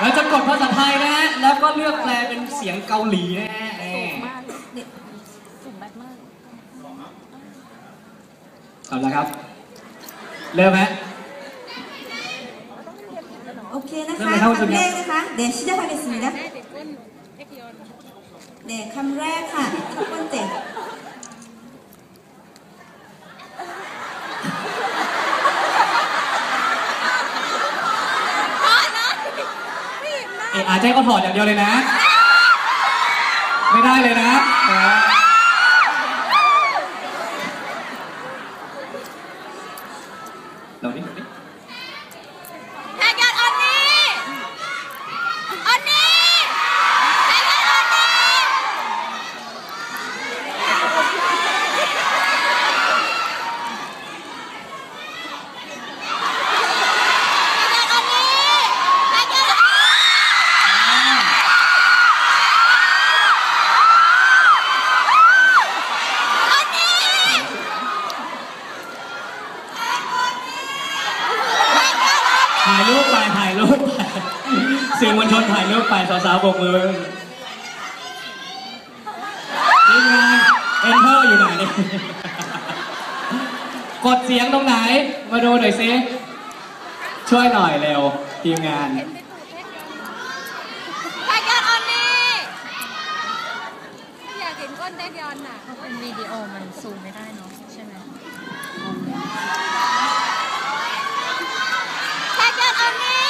เราจะกดภาษาไทยนะฮะ แล้วก็เลือกแปลเป็นเสียงเกาหลีนะฮะเอสูองมากเนี่ยสูงแบบมาก เอาละครับ เริ่มฮะโอเคนะเริ่คะมเลยครับคำแรกนะคะเดี๋ยวชิดาพาเกสมินะเดี๋ยวคำแรกค่ะทุกคนเจ็บ เอออาจจะให้เขาถอดอย่างเดียวเลยนะ ไม่ได้เลยนะอเราดิเราดิ แท็กยันอันนี้อันนี้แท็กยันอันนี้แท็กยันอันนี้แท็กยันอันนี้ ถ่ายรูปไปถ่ายรูปไปสื่อมวลชนถ่ายรูปไปสาวๆโบกมือทีมงานเอนเตอร์อยู่ไหนเนี่ยกดเสียงตรงไหน มาดูหน่อยซิช่วยหน่อยเร็วทีมงาน แท็กยันอันนี้อยากเห็นก้นแท็กยันน่ะถ้าเป็นวิดีโอมันซูมไม่ได้เนาะใช่ไหม แท็กยันอันนี้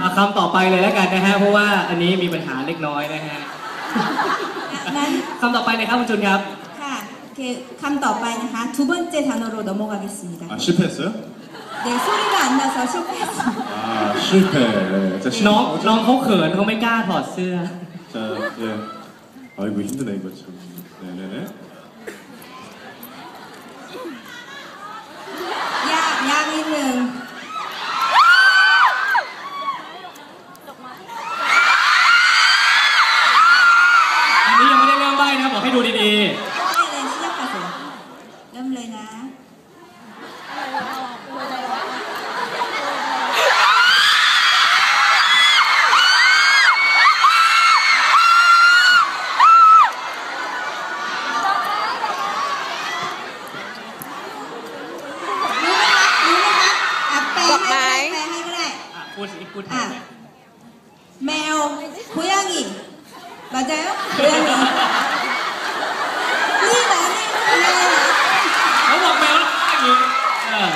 เอาคำต่อไปเลยแล้วกันนะฮะ เพราะว่าอันนี้มีปัญหาเล็กน้อยนะฮะ นั้น คำต่อไปเลยครับคุณจุนครับ ค่ะโอเคคำต่อไปนะคะ두번째단어로넘어가겠습니다 아 실패했어요? 네 소리가 안 나서 실패했습니다 아 실패. 자, 실- น้องน้องเขาเขินเขาไม่กล้าถอดเสื้อ 자, 예. 아이고 힘드네 이거 참. 네네네. ยากนิดนึงอันนี้ยังไม่ได้เริ่มใบนะบอกให้ดูดีๆ ได้เลยเะเริ่มเลยนะ ได้ ๆอ่ะพูดสิพูด อ่ะ ทำไม แมว고양이 맞아요? 고양이นี่เหรอนี่อะไรเหรอ เขาบอกแมวแล้วอย่างนี้เออ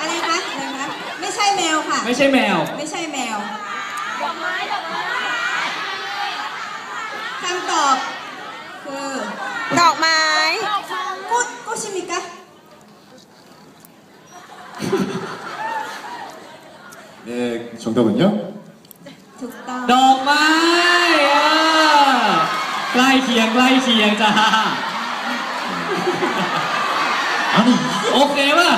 อะไรคะอะไรคะไม่ใช่แมวค่ะ ไม่ใช่แมว ไม่ใช่แมวคำตอบคือ ดอกไม้ 꽃꽃입니까? 정답은 요? ถูกต้อง ดอกไม้ใกล้เคียงใกล้เคียงจ้า 아니 โอเคป่ม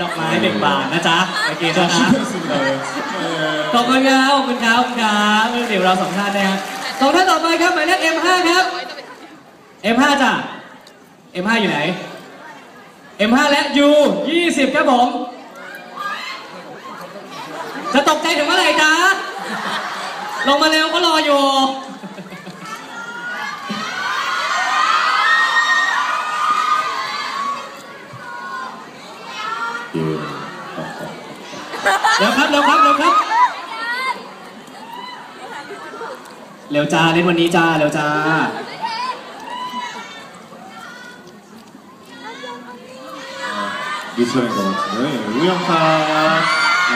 ดอกไม้เบ่งบานนะจ๊ะโอเคนะ 실패했 습. ขอบคุณครับขอบคุณครับขอบคุณครับเดี๋ยวเราสองท่านนะครับสองท่านต่อไปครับหมายเลข M5 ครับ M5 จ้ะ M5 อยู่ไหน M5 และ U 20ครับผม จะตกใจถึงเมื่อไหร่จ๊ะลงมาเร็วก็รออยู่.เร็วครับเร็วครับเร็วครับ เร็วจ้าเล่นวันนี้จ้าเร็วจ้า 미스터인 것 같은데 예, 우영탁 어,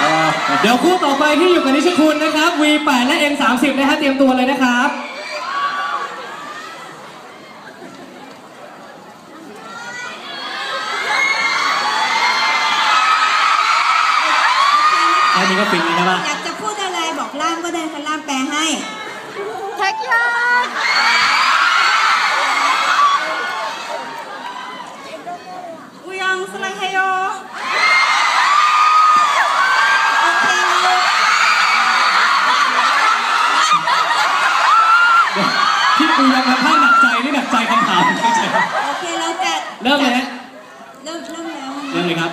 아, เดี๋ยวคู่ต่อไปที่อยู่กับนิชคุณนะครับ V8 และ M30 นะฮะเตรียมตัวเลยนะครับ แค่นี้ก็ฟินแล้วนะ อยากจะพูดอะไรบอกล่ามก็ได้ค่ะล่ามแปลให้ แท็กยัน เริ่มเลยฮะเริ่มเริ่มแล้วเริ่มเลยครับ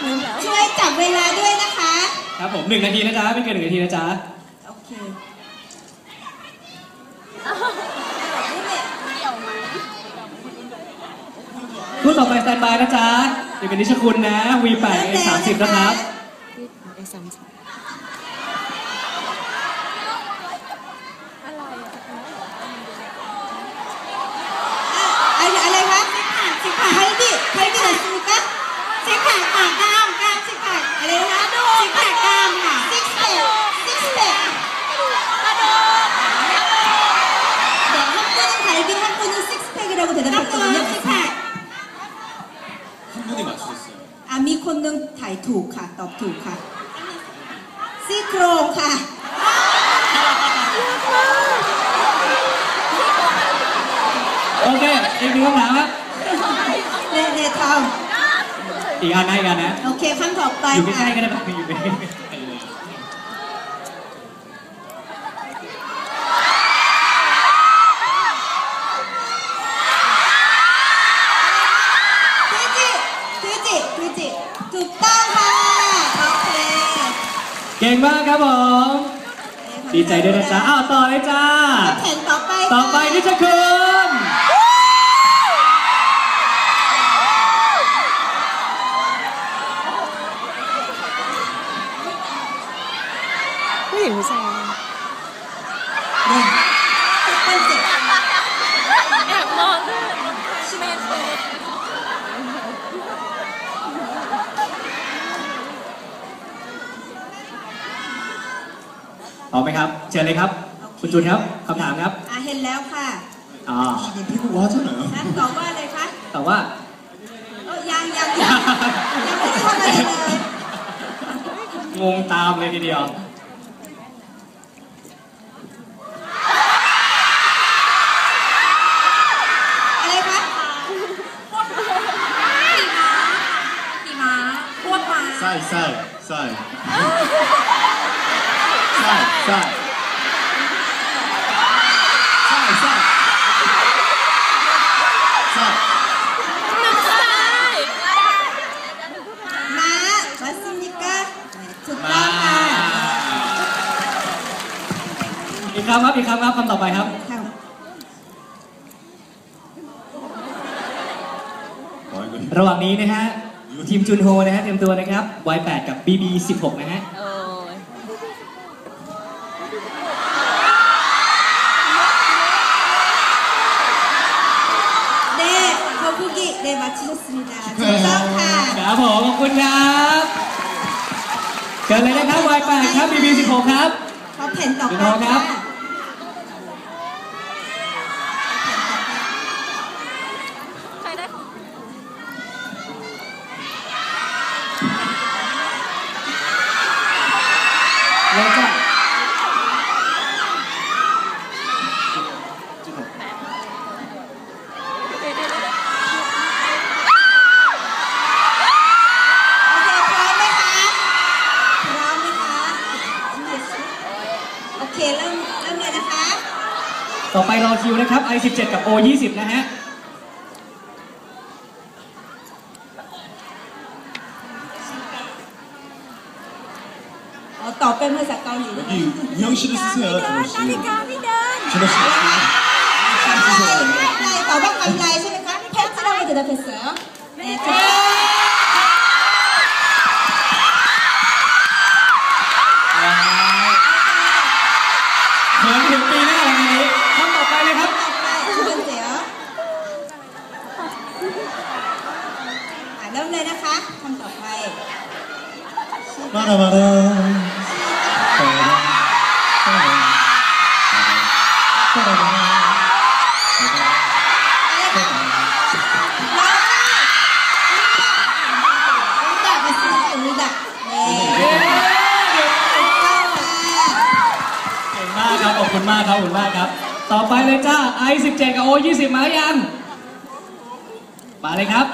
เริ่มแล้วช่วยจับเวลาด้วยนะคะ ครับผมหนึ่งนาทีนะจ๊ะไม่เกินหนึ่งนาทีนะจ๊ะโอเคคู่ต่อไปสแตนบายนะจ๊ะเด็กนิชคุณนะ V8 สิบนะครับ A30 ค่ะกล้ามกล้ามสิบแปดอะไรนะสิบแปดกล้ามค่ะ six pack six pack เดี๋ยว한 분은 갈비 한 분은 식스팩이라고 대답했거든요. 식스팩. 한 분이 맞추셨어요. อ่ะมีคนหนึงถ่ายถูกค่ะ ตอบถูกค่ะ ซี่โครงค่ะ โอเค อีกหนึ่งคำถามครับ เน่เน่ท อี กอันนะอีกอันนะำโอเคคำต่อไปอยู่ใกค่ะล้ๆก็ได้แบบอยู่ใกล้ๆทูจิทูจิทูจิถูกต้องค่ะโอเคเก่งมากครับผม ดีใจด้วยนะจ๊ะ อ้าว ต่อเลยจ้าแผ่นต่อไปต่อไปนิชคุณ ผู้หญิงผู้ชาย เน่ทุกคนเจ็บ แอบมองด้วย เอาไหมครับเชิญเลยครับ คุณจูนครับคำถามครับอะเห็นแล้วค่ะอ่าเป็นพี่กูวอชเหรอท่านตอบว่าอะไรคะแต่ว่าเออยังยังยังไม่ได้ทำอะไรเลยงงตามเลยทีเดียวอะไรคะขี่ม้าขี่ม้าพวกม้า ใช่ใช่ใช่ ช่ใช่ใช่ใช่ใช่มามาซินิก้าถูกต้องค่ะอีกคำครับอีกคำครับคำต่อไปครับค่ะระหว่างนี้นะฮะทีมจุนโฮนะฮะเตรียมตัวนะครับไวแปดกับบีบีสิบหกนะฮะ อบคุณกิเน่มาชิสมิดาถูกต้องค่ะครับผมขอบคุณครับเชิญเลยนะครับ Y8 ครับ BB 16ครับ ขอแผ่นต่อไปพี่น้องครับ ใครได้ของเลยจ้ะโอเคพร้อมไหมคะพร้อมไหมคะโอเคเริ่มเริ่มเลยนะคะ ต่อไปรอคิวนะครับ i17 กับ O20 นะฮะ อ๋อตอบเป็นภาษาเกาหลี 여기 우영 씨도 쓰세요, 준호 씨. นาฬิกาไม่เดิน 준호 씨. กำไรกำไรตอบว่ากำไรใช่ไหมคะแพทย์เราไม่대답했어요 네 คนต่อไปมาดามาดาขอบคุณมากครับขอบคุณมากครับ ต่อไปเลยจ้าไอ17กับโอ20 มาแล้วยัง มาเลยครับ